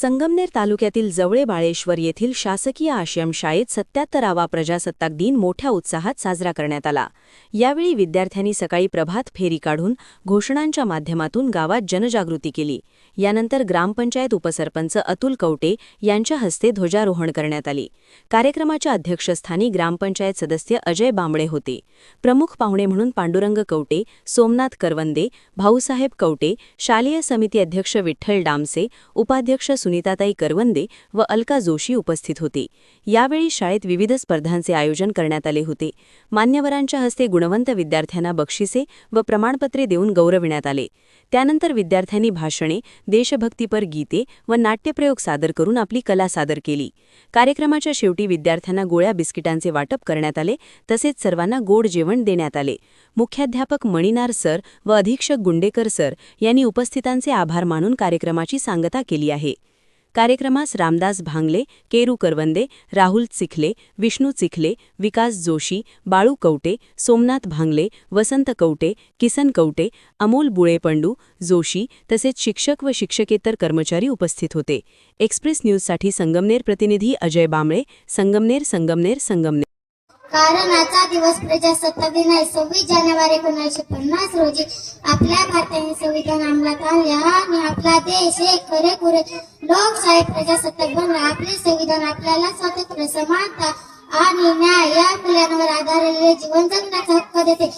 संगमनेर तालुक्यातील जवळे बाळेश्वर येथील शासकीय आश्रमशाळेत सत्याहत्तरावा प्रजासत्ताक दिन मोठ्या उत्साहात साजरा करण्यात आला. यावेळी विद्यार्थ्यांनी सकाळी प्रभात फेरी काढून घोषणांच्या माध्यमातून गावात जनजागृती केली. यानंतर ग्रामपंचायत उपसरपंच अतुल कवटे यांच्या हस्ते ध्वजारोहण करण्यात आले. कार्यक्रमाच्या अध्यक्षस्थानी ग्रामपंचायत सदस्य अजय बांबळे होते. प्रमुख पाहुणे म्हणून पांडुरंग कवटे सोमनाथ करवंदे भाऊसाहेब कवटे शालेय समिती अध्यक्ष विठ्ठल डामसे उपाध्यक्ष सुनीताताई करवंदे व अलका जोशी उपस्थित होते. यावेळी शाळेत विविध स्पर्धांचे आयोजन करण्यात आले होते. मान्यवरांच्या हस्ते गुणवंत विद्यार्थ्यांना बक्षिसे व प्रमाणपत्रे देऊन गौरविण्यात आले. त्यानंतर विद्यार्थ्यांनी भाषणे देशभक्तीपर गीते व नाट्यप्रयोग सादर करून आपली कला सादर केली. कार्यक्रमाच्या शेवटी विद्यार्थ्यांना गोळ्या बिस्किटांचे वाटप करण्यात आले तसेच सर्वांना गोड जेवण देण्यात आले. मुख्याध्यापक मणिनार सर व अधीक्षक गुंडेकर सर यांनी उपस्थितांचे आभार मानून कार्यक्रमाची सांगता केली आहे. कार्यक्रमास रामदास भांगले केरू करवंदे राहुल चिखले विष्णू चिखले विकास जोशी बाळू कवटे सोमनाथ भांगले वसंत कवटे किसन कवटे अमोल बुळेपंडू जोशी तसेच शिक्षक व शिक्षकेतर कर्मचारी उपस्थित होते. एक्सप्रेस न्यूजसाठी संगमनेर प्रतिनिधी अजय बांबळे संगमनेर संगमनेर संगमनेर. कारण आजचा दिवस प्रजासत्ताक दिन आहे. सव्वीस जानेवारी एकोणीसशे पन्नास रोजी आपल्या भारताने संविधान अंमलात आणले आणि आपला देश हे खरेखुरे लोकशाही प्रजासत्ताक बनला आपले संविधान आपल्याला स्वातंत्र्य समानता आणि न्याय या मूल्यांवर आधारलेले जीवन जगण्याचा हक्क देते.